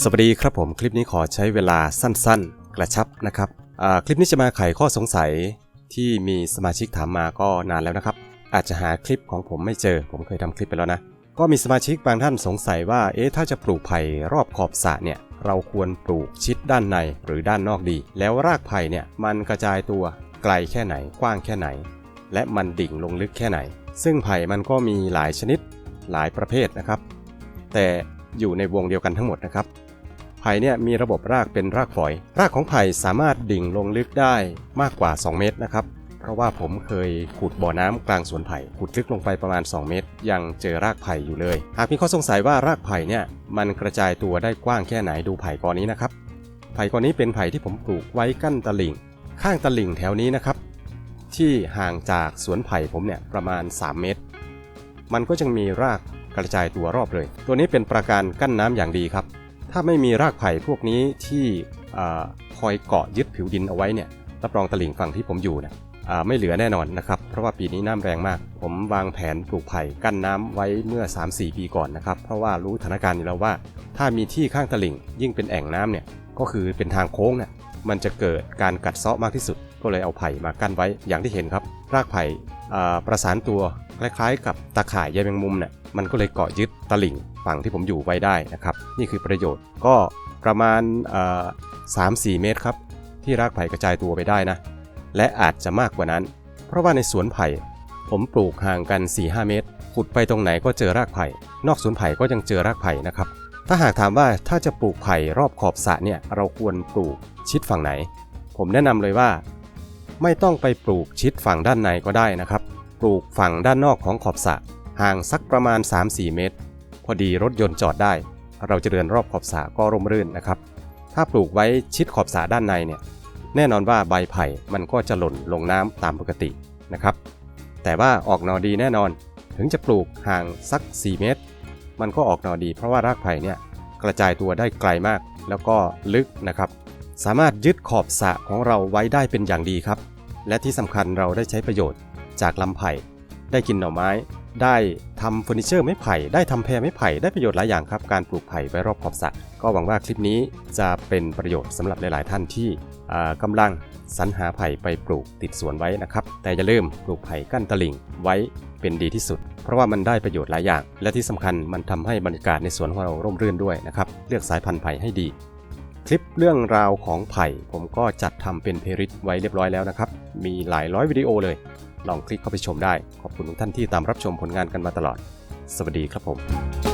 สวัสดีครับผมคลิปนี้ขอใช้เวลาสั้นๆ กระชับนะครับคลิปนี้จะมาไขข้อสงสัยที่มีสมาชิกถามมาก็นานแล้วนะครับ อาจจะหาคลิปของผมไม่เจอ ผมเคยทำคลิปไปแล้วนะ ก็มีสมาชิกบางท่านสงสัยว่าเอ๊ะถ้าจะปลูกไผ่รอบขอบสระเนี่ยเราควรปลูกชิดด้านในหรือด้านนอกดี แล้วรากไผ่เนี่ยมันกระจายตัวไกลแค่ไหนกว้างแค่ไหน และมันดิ่งลงลึกแค่ไหน ซึ่งไผ่มันก็มีหลายชนิดหลายประเภทนะครับ แต่อยู่ในวงเดียวกันทั้งหมดนะครับ ไผ่เนี่ยมีระบบรากเป็นรากฝอย รากของไผ่สามารถดิ่งลงลึกได้มากกว่า 2 เมตรนะครับเพราะว่าผมเคยขุดบ่อน้ำกลางสวนไผ่ขุดลึกลงไปประมาณ 2 เมตร ยังเจอรากไผ่อยู่เลย หากมีข้อสงสัยว่ารากไผ่เนี่ยมันกระจายตัวได้กว้างแค่ไหนดูไผ่กอนี้นะครับไผ่กอนี้เป็นไผ่ที่ผมปลูกไว้กั้นตลิ่ง ข้างตลิ่งแถวนี้นะครับ ที่ห่างจากสวนไผ่ผมเนี่ยประมาณ 3 เมตร มันก็จึงมีรากกระจายตัวรอบเลย ตัวนี้เป็นประการกั้นน้ำอย่างดีครับ ถ้าไม่มีรากไผ่พวกนี้ที่คอยเกาะยึดผิวดินเอาไว้เนี่ยรับรองตลิ่งฝั่งที่ผมอยู่เนี่ยไม่เหลือแน่นอนนะครับ เพราะว่าปีนี้น้ำแรงมาก ผมวางแผนปลูกไผ่กั้นน้ำไว้เมื่อ 3-4 ปีก่อนนะครับ เพราะว่ารู้สถานการณ์อยู่แล้วว่า ถ้ามีที่ข้างตลิ่ง ยิ่งเป็นแอ่งน้ำเนี่ยก็คือเป็นทางโค้งเนี่ยมันจะเกิดการกัดเซาะมากที่สุด ก็เลยเอาไผ่มากั้นไว้อย่างที่เห็นครับ รากไผ่ประสานตัวคล้ายๆ กับตาข่ายใยแมงมุมเนี่ยมันก็เลยเกาะยึดตลิ่ง ฝั่งที่ผมอยู่ไว้ได้นะครับ นี่คือประโยชน์ก็ประมาณสามสี่เมตรครับ ที่รากไผ่กระจายตัวไปได้นะ และอาจจะมากกว่านั้น เพราะว่าในสวนไผ่ ผมปลูกห่างกัน 4-5 เมตร ขุดไปตรงไหนก็เจอรากไผ่ นอกสวนไผ่ก็ยังเจอรากไผ่นะครับ ถ้าหากถามว่าถ้าจะปลูกไผ่รอบขอบสระเนี่ยเราควรปลูกชิดฝั่งไหน ผมแนะนำเลยว่า ไม่ต้องไปปลูกชิดฝั่งด้านในก็ได้นะครับ ปลูกฝั่งด้านนอกของขอบสระห่างสักประมาณ 3-4 เมตร พอดีรถยนต์จอดได้ เราจะเดินรอบขอบสระก็ร่มรื่นนะครับ ถ้าปลูกไว้ชิดขอบสระด้านในเนี่ย แน่นอนว่าใบไผ่มันก็จะหล่นลงน้ำตามปกตินะครับ แต่ว่าออกหนอดีแน่นอน ถึงจะปลูกห่างสัก 4 เมตร มันก็ออกหนอดี เพราะว่ารากไผ่เนี่ยกระจายตัวได้ไกลมาก แล้วก็ลึกนะครับ สามารถยึดขอบสระของเราไว้ได้เป็นอย่างดีครับ และที่สำคัญเราได้ใช้ประโยชน์จากลำไผ่ ได้กินหน่อไม้ ได้ทำเฟอร์นิเจอร์ไม้ไผ่ได้ทำแพรไม้ไผ่ได้ประโยชน์หลายอย่างครับ การปลูกไผ่ไว้รอบขอบสระก็หวังว่าคลิปนี้จะเป็นประโยชน์สำหรับหลาย ๆ ท่านที่กำลังสรรหาไผ่ไปปลูกติดสวนไว้นะครับ แต่อย่าลืมปลูกไผ่กั้นตลิ่งไว้เป็นดีที่สุด เพราะว่ามันได้ประโยชน์หลายอย่าง และที่สำคัญมันทำให้บรรยากาศในสวนของเราร่มรื่นด้วยนะครับ เลือกสายพันธุ์ไผ่ให้ดี คลิปเรื่องราวของไผ่ ผมก็จัดทำเป็นเพลย์ลิสต์ไว้เรียบร้อยแล้วนะครับ มีหลายร้อยวิดีโอเลย ลองคลิกเข้าไปชมได้ ขอบคุณทุกท่านที่ตามรับชมผลงานกันมาตลอด สวัสดีครับผม